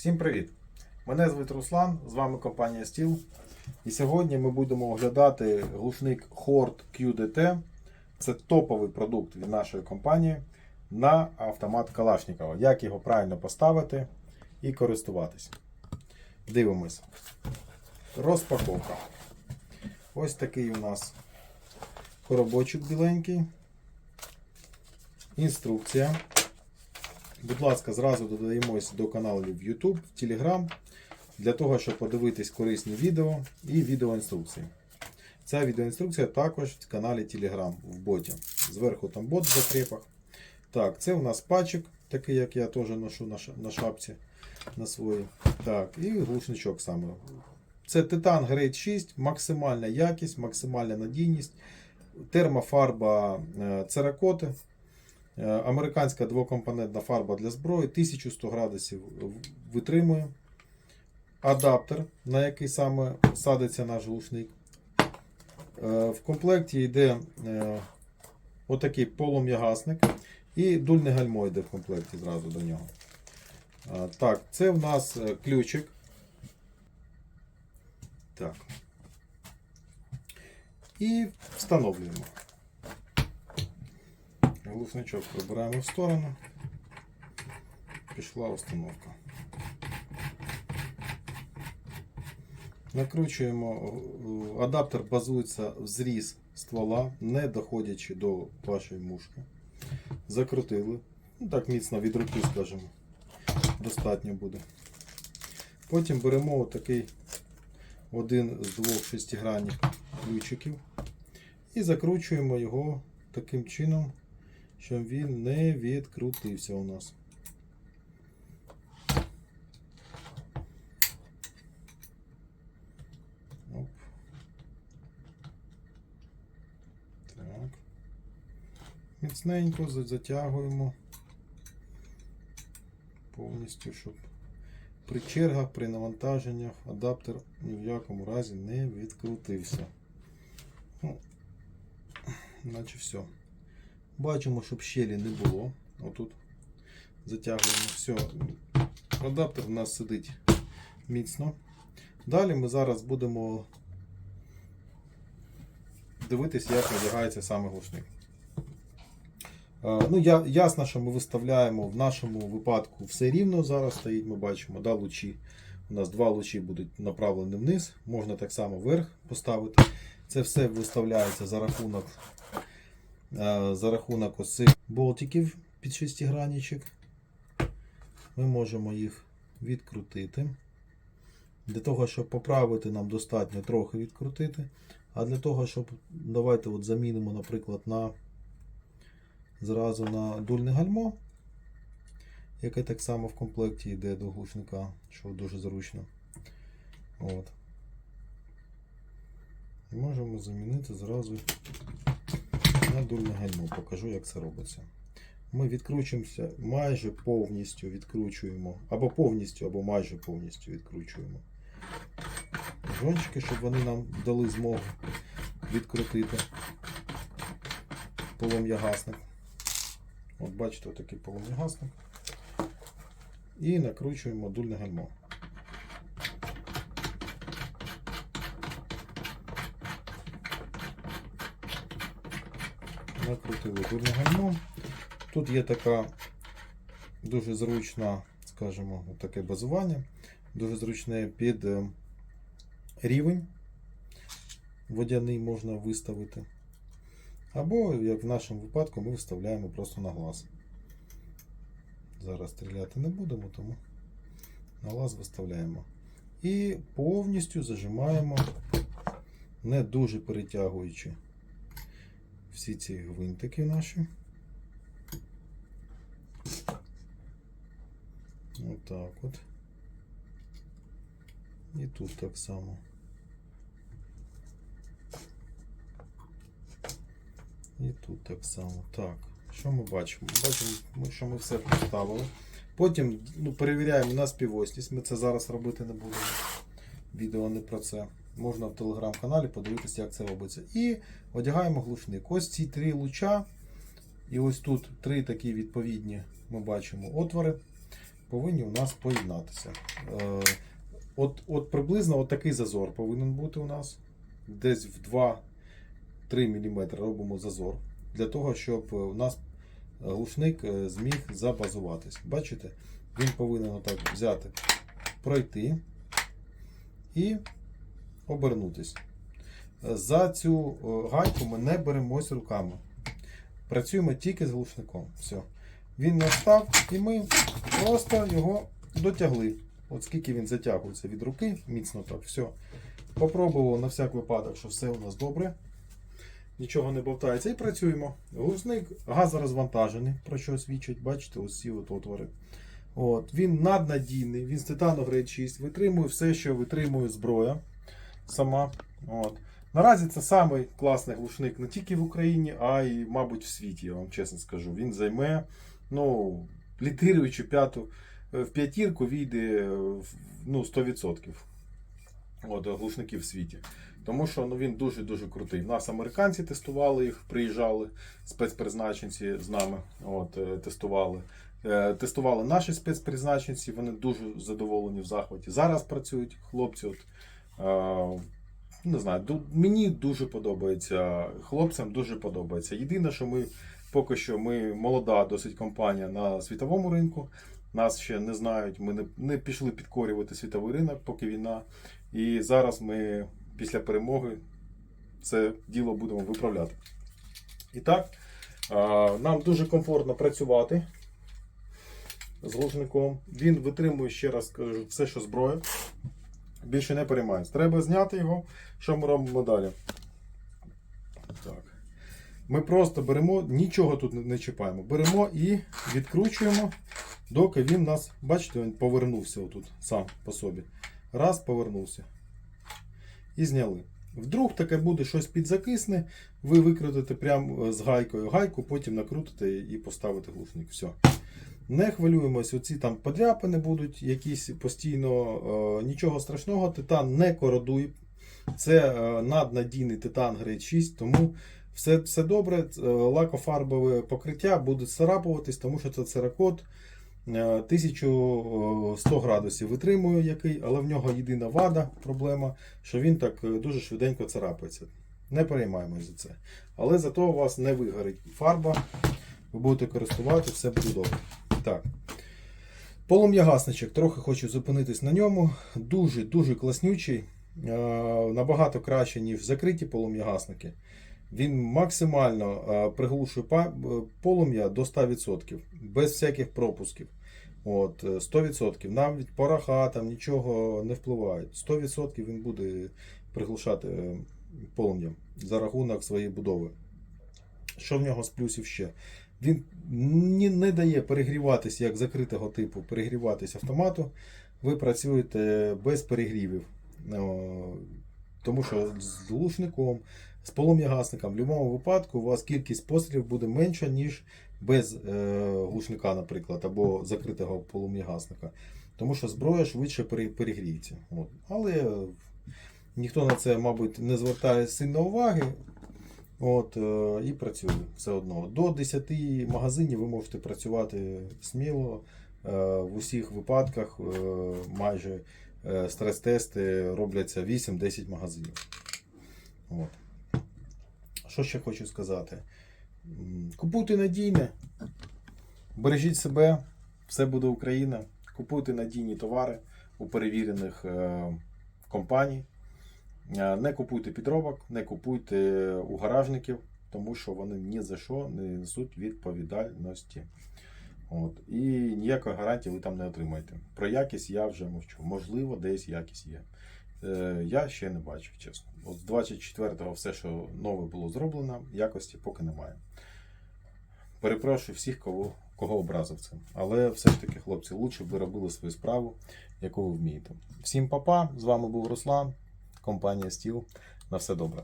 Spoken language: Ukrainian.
Всім привіт! Мене звуть Руслан, з вами компанія Steel. І сьогодні ми будемо оглядати глушник Hort QDT. Це топовий продукт від нашої компанії на автомат Калашникова. Як його правильно поставити і користуватись. Дивимось. Розпаковка. Ось такий у нас коробочок біленький. Інструкція. Будь ласка, зразу додаємось до каналів в YouTube, в Telegram, для того, щоб подивитись корисні відео і відеоінструкції. Ця відеоінструкція також в каналі Telegram в боті. Зверху там бот в закрепах. Так, це у нас пачик, такий, як я теж ношу на ша- на шапці на своїй. Так, і глушничок саме. Це Titan Grade 6, максимальна якість, максимальна надійність, термофарба е, церакоти. Е, Американська двокомпонентна фарба для зброї 1100 градусів витримує. Адаптер, на який саме садиться наш глушник. Е, В комплекті йде е, отакий полум'ягасник і дульне гальмо йде в комплекті зразу до нього. Так, це в нас ключик. Так. І встановлюємо. Глушничок прибираємо в сторону. Пішла установка. Накручуємо. е, Адаптер базується в зріз ствола, не доходячи до вашої мушки. Закрутили. Ну, так міцно від руки, скажімо. Достатньо буде. Потім беремо отакий один з двох шестигранних ключиків і закручуємо його таким чином, щоб він не відкрутився у нас. Оп. Так. Міцненько затягуємо повністю, щоб при чергах, при навантаженнях адаптер ні в якому разі не відкрутився. Ну, наче все. Бачимо, щоб щелі не було. Отут затягуємо все. Адаптер у нас сидить міцно. Далі ми зараз будемо дивитися, як надягається саме глушник. Ну, ясно, що ми виставляємо в нашому випадку все рівно. Зараз стоїть, ми бачимо, да, лучі. У нас два лучі будуть направлені вниз. Можна так само вверх поставити. Це все виставляється за рахунок, за рахунок ось цих болтиків під шестигранничок. Ми можемо їх відкрутити. Для того, щоб поправити, нам достатньо трохи відкрутити. А для того, щоб давайте от замінимо, наприклад, на зразу на дульне гальмо, яке так само в комплекті йде до глушника, що дуже зручно. От. Можемо замінити зразу на дульне гальмо. Покажу, як це робиться. Ми відкручуємося майже повністю відкручуємо, або повністю, або майже повністю відкручуємо жончики, щоб вони нам дали змогу відкрутити полум'ягасник. От бачите, такий полум'ягасник. І накручуємо дульне гальмо. Накрутили гальмо. Тут є така дуже зручна, скажімо, таке базування, дуже зручне під е, рівень водяний можна виставити. Або, як в нашому випадку, ми вставляємо просто на глаз. Зараз стріляти не будемо, тому на глаз виставляємо. І повністю зажимаємо, не дуже перетягуючи всі ці гвинтики наші. Отак от. І тут так само. І тут так само. Так, що ми бачимо? Бачимо, що ми все поставили. Потім ну, перевіряємо на співосність. Ми це зараз робити не будемо. Відео не про це. Можна в телеграм-каналі подивитися, як це робиться. І одягаємо глушник. Ось ці три луча. І ось тут три такі відповідні ми бачимо отвори. повинні у нас поєднатися. Е, От, от приблизно от такий зазор повинен бути у нас. Десь в 2-3 мм робимо зазор. Для того, щоб е, у нас глушник е, зміг забазуватись. Бачите? Він повинен отак взяти, пройти і обернутись. За цю е, гайку ми не беремось руками. Працюємо тільки з глушником. Все. Він настав, і ми просто його дотягли. От скільки він затягується від руки, міцно так, все. Попробував на всяк випадок, що все у нас добре. Нічого не бовтається. І працюємо. Глушник газорозвантажений, про що свідчить, бачите, ось ці от отвори. От, він наднадійний, він з титану грейд 6, витримує все, що витримує зброя сама. От. Наразі це самий класний глушник не тільки в Україні, а й, мабуть, в світі, я вам чесно скажу. Він займе, ну, літируючи п'яту, е, в п'ятірку війде е, ну, 100% от, глушників в світі. Тому що ну, він дуже-дуже крутий. Нас американці тестували їх, приїжджали, спецпризначенці з нами от, е, тестували. Тестували наші спецпризначенці, вони дуже задоволені в захваті. Зараз працюють хлопці. От, не знаю, мені дуже подобається, хлопцям дуже подобається. Єдине, що ми поки що ми молода досить компанія на світовому ринку. Нас ще не знають, ми не, не пішли підкорювати світовий ринок, поки війна. І зараз ми після перемоги це діло будемо виправляти. І так, нам дуже комфортно працювати з глушником. Він витримує, ще раз кажу, все, що зброя. Більше не переймається. Треба зняти його. Що ми робимо далі? Так. Ми просто беремо, нічого тут не- чіпаємо. Беремо і відкручуємо, доки він нас, бачите, він повернувся отут сам по собі. Раз, повернувся. І зняли. Вдруг таке буде щось підзакисне, ви викрутите прямо з гайкою гайку, потім накрутите і поставите глушник. Все. Не хвилюємось, оці там подряпини будуть якісь постійно, е, нічого страшного, титан не кородує. Це е, наднадійний титан Grade 6, тому все, все добре. Е, Лакофарбове покриття буде царапуватись, тому що це церакот. Е, 1100 градусів витримує який, але в нього єдина вада, проблема, що він так дуже швиденько царапається. Не переймаємось за це. Але зато у вас не вигорить фарба, ви будете користувати, все буде добре. Так. Полум'ягасничок, трохи хочу зупинитись на ньому. Дуже-дуже класнючий. Е, Набагато краще, ніж закриті полум'ягасники. Він максимально е, приглушує е, полум'я до 100%, без всяких пропусків. От, е, 100%. Навіть пороха там нічого не впливає. 100% він буде приглушати полум'я за рахунок своєї будови. Що в нього з плюсів ще? Він не дає перегріватися як закритого типу, перегріватися автомату. Ви працюєте без перегрівів. Тому що з глушником, з полум'ягасником, в будь-якому випадку у вас кількість пострілів буде менша, ніж без е, глушника, наприклад, або закритого полум'ягасника. Тому що зброя швидше пере- перегріється. От. Але ніхто на це, мабуть, не звертає сильно уваги. От, е, і працює все одно. До 10 магазинів ви можете працювати сміло. Е, в усіх випадках е, майже стрес-тести робляться 8-10 магазинів. От. Що ще хочу сказати? Купуйте надійне, бережіть себе, все буде Україна. Купуйте надійні товари у перевірених компаній. Е, Не купуйте підробок, не купуйте у гаражників, тому що вони ні за що не несуть відповідальності. От. І ніякої гарантії ви там не отримаєте. Про якість я вже мовчу. Можливо, десь якість є. Е, я ще не бачив, чесно. От з 24-го все, що нове було зроблено, якості поки немає. Перепрошую всіх, кого, кого образив цим. Але все ж таки, хлопці, лучше б ви робили свою справу, яку ви вмієте. Всім папа, з вами був Руслан, компанія Стіл. На все добре.